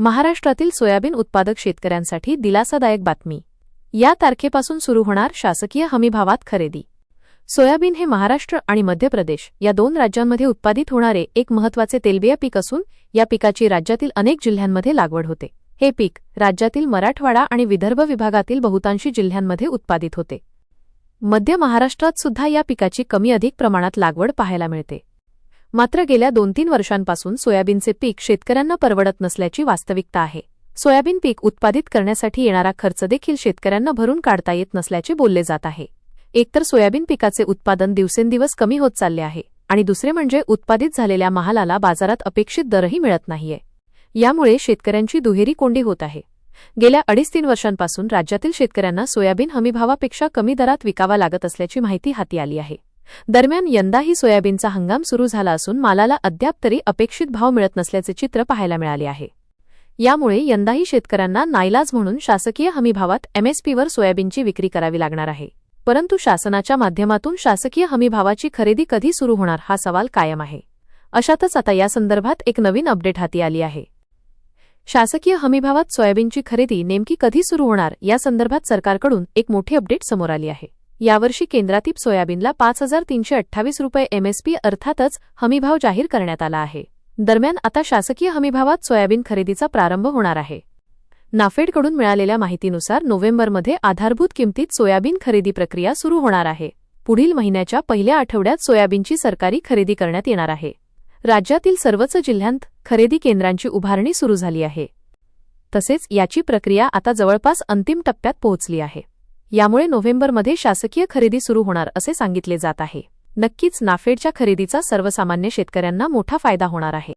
महाराष्ट्रातील सोयाबीन उत्पादक शेतकऱ्यांसाठी दिलासादायक बातमी. या तारखेपासून सुरू होणार शासकीय हमीभावात खरेदी. सोयाबीन हे महाराष्ट्र आणि मध्य प्रदेश या दोन राज्यांमध्ये उत्पादित होणारे एक महत्त्वाचे तेलबिया पीक असून या पिकाची राज्यातील अनेक जिल्ह्यांमध्ये लागवड होते. हे पीक राज्यातील मराठवाडा आणि विदर्भ विभागातील बहुतांशी जिल्ह्यांमध्ये उत्पादित होते. मध्य महाराष्ट्रात सुद्धा या पिकाची कमी अधिक प्रमाणात लागवड पाहायला मिळते. मात्र गेल्या दोन तीन वर्षांपासून सोयाबीनचे पीक शेतकऱ्यांना परवडत नसल्याची वास्तविकता आहे. सोयाबीन पीक उत्पादित करण्यासाठी येणारा खर्च देखील शेतकऱ्यांना भरून काढता येत नसल्याचे बोलले जात आहे. एकतर सोयाबीन पिकाचे उत्पादन दिवसेंदिवस कमी होत चालले आहे आणि दुसरे म्हणजे उत्पादित झालेल्या महालाला बाजारात अपेक्षित दरही मिळत नाहीये. यामुळे शेतकऱ्यांची दुहेरी कोंडी होत आहे. गेल्या अडीच तीन वर्षांपासून राज्यातील शेतकऱ्यांना सोयाबीन हमीभावापेक्षा कमी दरात विकावा लागत असल्याची माहिती हाती आली आहे. दरम्यान यंदाही सोयाबीनचा हंगाम सुरू झाला असून मालाला अद्याप तरी अपेक्षित भाव मिळत नसल्याचे चित्र पाहायला मिळाले आहे. यामुळे यंदाही शेतकऱ्यांना नाईलाज म्हणून शासकीय हमीभावात एमएसपीवर सोयाबीनची विक्री करावी लागणार आहे. परंतु शासनाच्या माध्यमातून शासकीय हमीभावाची खरेदी कधी सुरू होणार हा सवाल कायम आहे. अशातच आता या संदर्भात एक नवीन अपडेट हाती आली आहे. शासकीय हमीभावात सोयाबीनची खरेदी नेमकी कधी सुरू होणार या संदर्भात सरकारकडून एक मोठी अपडेट समोर आली आहे. यावर्षी केंद्रातील सोयाबीनला पाच हजार तीनशे अठ्ठावीस रुपये एमएसपी अर्थातच हमीभाव जाहीर करण्यात आला आहे. दरम्यान आता शासकीय हमीभावात सोयाबीन खरेदीचा प्रारंभ होणार आहे. नाफेडकडून मिळालेल्या माहितीनुसार नोव्हेंबरमध्ये आधारभूत किमतीत सोयाबीन खरेदी प्रक्रिया सुरू होणार आहे. पुढील महिन्याच्या पहिल्या आठवड्यात सोयाबीनची सरकारी खरेदी करण्यात येणार आहे. राज्यातील सर्वच जिल्ह्यांत खरेदी केंद्रांची उभारणी सुरू झाली आहे. तसेच याची प्रक्रिया आता जवळपास अंतिम टप्प्यात पोहोचली आहे. यामुळे नोव्हेंबरमध्ये शासकीय खरेदी सुरू होणार असे सांगितले जात आहे. नक्कीच नाफेडच्या खरेदीचा सर्वसामान्य शेतकऱ्यांना मोठा फायदा होणार आहे.